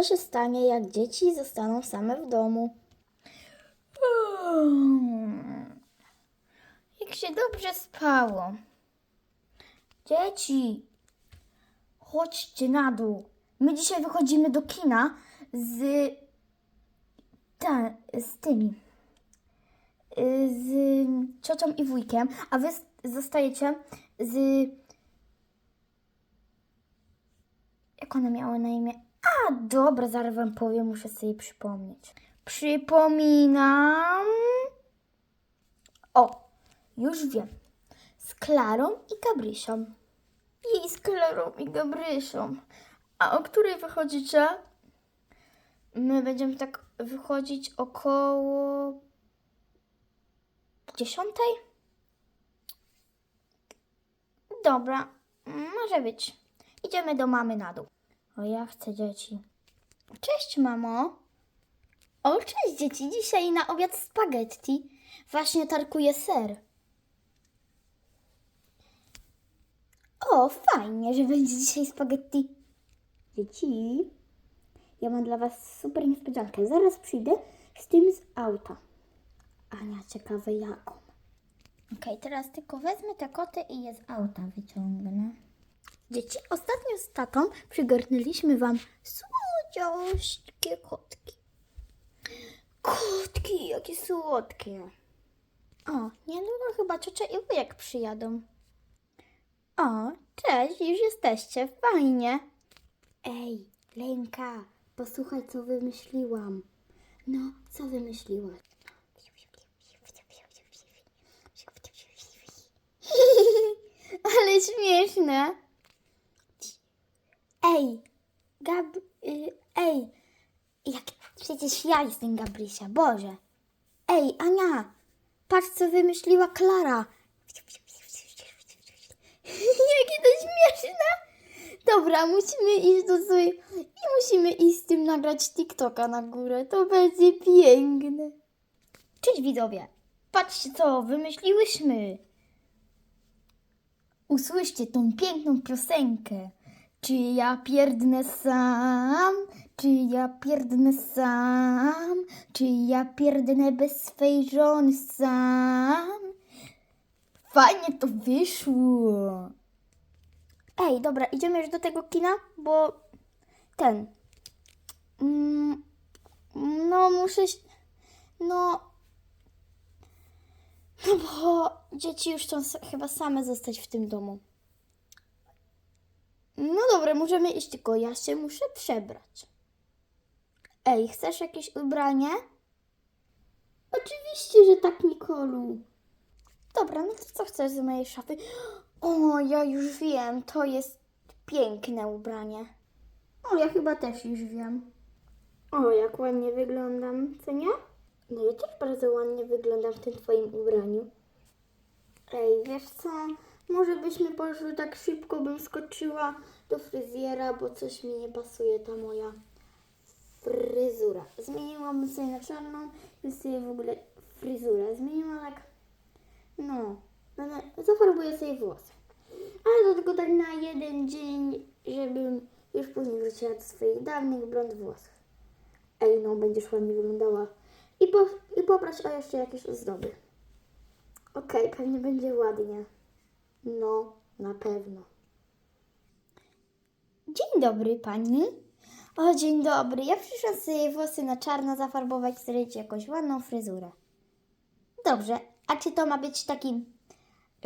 Co się stanie, jak dzieci zostaną same w domu? Jak się dobrze spało. Dzieci, chodźcie na dół. My dzisiaj wychodzimy do kina z. Ta, z tymi. Z ciocią i wujkiem, a wy zostajecie z. Jak one miały na imię? A, dobra, zaraz wam powiem, muszę sobie przypomnieć. Przypominam. O, już wiem. Z Klarą i Gabrysią. I z Klarą i Gabrysią. A o której wychodzicie? My będziemy tak wychodzić około dziesiątej? Dobra, może być. Idziemy do mamy na dół. O, ja chcę dzieci. Cześć, mamo. O, cześć, dzieci. Dzisiaj na obiad spaghetti. Właśnie tarkuję ser. O, fajnie, że będzie dzisiaj spaghetti. Dzieci, ja mam dla was super niespodziankę. Zaraz przyjdę z tym z auta. Ania, ciekawe jaką. Okej, teraz tylko wezmę te koty i je z auta wyciągnę. Dzieci, ostatnio z tatą przygarnęliśmy wam słodziaśkie kotki. Kotki, jakie słodkie. O, niedługo chyba ciocia i wujek przyjadą. O, cześć, już jesteście, fajnie. Ej, Lenka, posłuchaj, co wymyśliłam. No, co wymyśliłaś? Ale śmieszne. Ej, Gab... y, ej, jak... Przecież ja jestem Gabrysia, Boże. Ej, Ania, patrz, co wymyśliła Klara. Jakie to śmieszne. Dobra, musimy iść do Zui i musimy iść z tym nagrać TikToka na górę. To będzie piękne. Cześć widzowie. Patrzcie, co wymyśliłyśmy. Usłyszcie tą piękną piosenkę. Czy ja pierdnę sam? Czy ja pierdnę sam? Czy ja pierdnę bez swej żony sam? Fajnie to wyszło. Ej, dobra, idziemy już do tego kina, bo ten. Mm, no, muszę. No. No bo dzieci już chcą chyba same zostać w tym domu. No dobra, możemy iść, tylko ja się muszę przebrać. Ej, chcesz jakieś ubranie? Oczywiście, że tak, Nikolu. Dobra, no to co chcesz z mojej szafy? O, ja już wiem, to jest piękne ubranie. O, ja chyba też już wiem. O, jak ładnie wyglądam, co nie? No ja też bardzo ładnie wyglądam w tym twoim ubraniu. Ej, wiesz co? Może byśmy poszły tak szybko, bym skoczyła do fryzjera, bo coś mi nie pasuje ta moja fryzura. Zmieniłam sobie na czarną i sobie w ogóle fryzurę zmieniłam tak, no, będę, zafarbuję sobie włosy. Ale to tylko tak na jeden dzień, żebym już później wróciła do swoich dawnych blond włosów. Ej, no, będziesz ładnie wyglądała. I, po, I poproś o jeszcze jakieś ozdoby. Okej, pewnie będzie ładnie. No, na pewno. Dzień dobry pani. O, dzień dobry. Ja przyszłam sobie włosy na czarno zafarbować, zrobić jakąś ładną fryzurę. Dobrze, a czy to ma być taki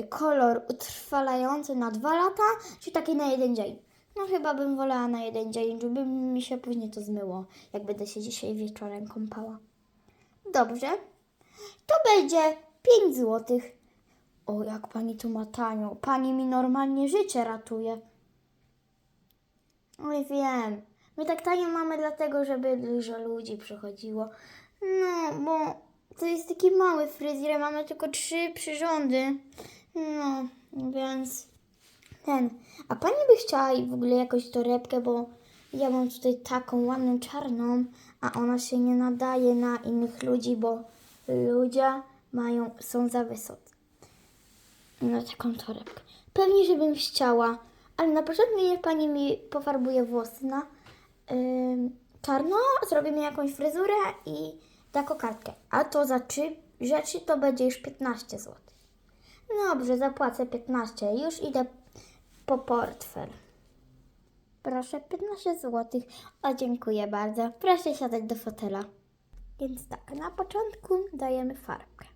kolor utrwalający na dwa lata, czy taki na jeden dzień? No chyba bym wolała na jeden dzień, żeby mi się później to zmyło, jak będę się dzisiaj wieczorem kąpała. Dobrze, to będzie 5 złotych. O, jak pani tu ma tanio. Pani mi normalnie życie ratuje. Oj, wiem. My tak tanio mamy dlatego, żeby dużo ludzi przychodziło. No, bo to jest taki mały fryzjer, mamy tylko trzy przyrządy. No, więc ten. A pani by chciała w ogóle jakąś torebkę, bo ja mam tutaj taką ładną czarną, a ona się nie nadaje na innych ludzi, bo ludzie mają, są za wysocy. No taką torebkę. Pewnie, żebym chciała, ale na początku niech pani mi pofarbuje włosy na ym, czarno, zrobimy jakąś fryzurę i taką kartkę. A to za trzy rzeczy to będzie już 15 zł. Dobrze, zapłacę 15. Już idę po portfel. Proszę, 15 zł. O, dziękuję bardzo. Proszę siadać do fotela. Więc tak, na początku dajemy farbkę.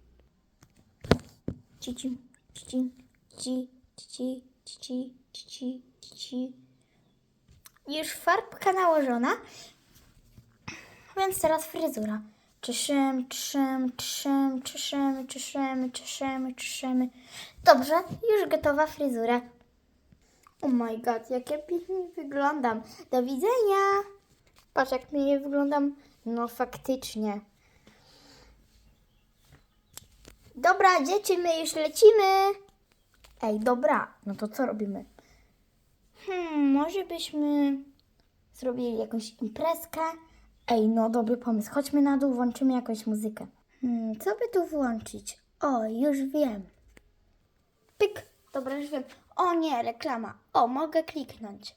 Cici, cici. Już farbka nałożona, więc teraz fryzura. Czeszymy, czeszymy, czeszymy, czeszymy, czeszymy, czeszymy, czeszymy. Dobrze, już gotowa fryzura. Oh my god, jak ja pięknie wyglądam. Do widzenia. Patrz, jak pięknie wyglądam. No faktycznie. Dobra, dzieci, my już lecimy. Ej, dobra, no to co robimy? Hmm, może byśmy zrobili jakąś imprezkę? Ej, no dobry pomysł. Chodźmy na dół, włączymy jakąś muzykę. Hmm, co by tu włączyć? O, już wiem. Pyk. Dobra, już wiem. O nie, reklama. O, mogę kliknąć.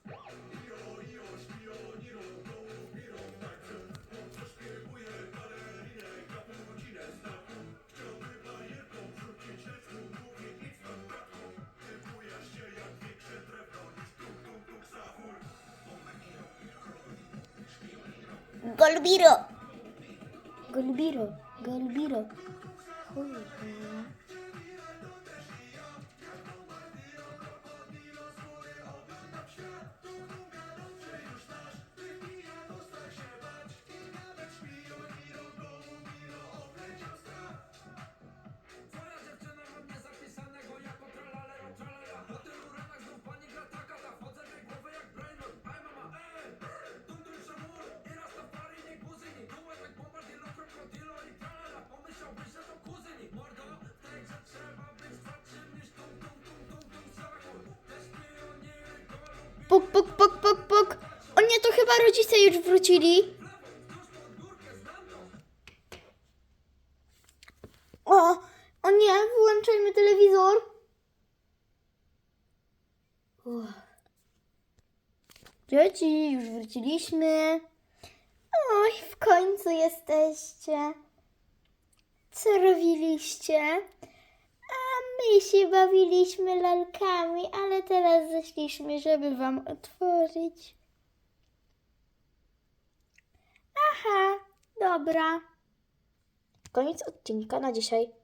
Golbiro! Golbiro, Golbiro. Kurwa. Rodzice już wrócili. O, o nie, wyłączajmy telewizor. Dzieci, już wróciliśmy. Oj, w końcu jesteście. Co robiliście? A my się bawiliśmy lalkami, ale teraz zeszliśmy, żeby wam otworzyć. Aha, dobra. Koniec odcinka na dzisiaj.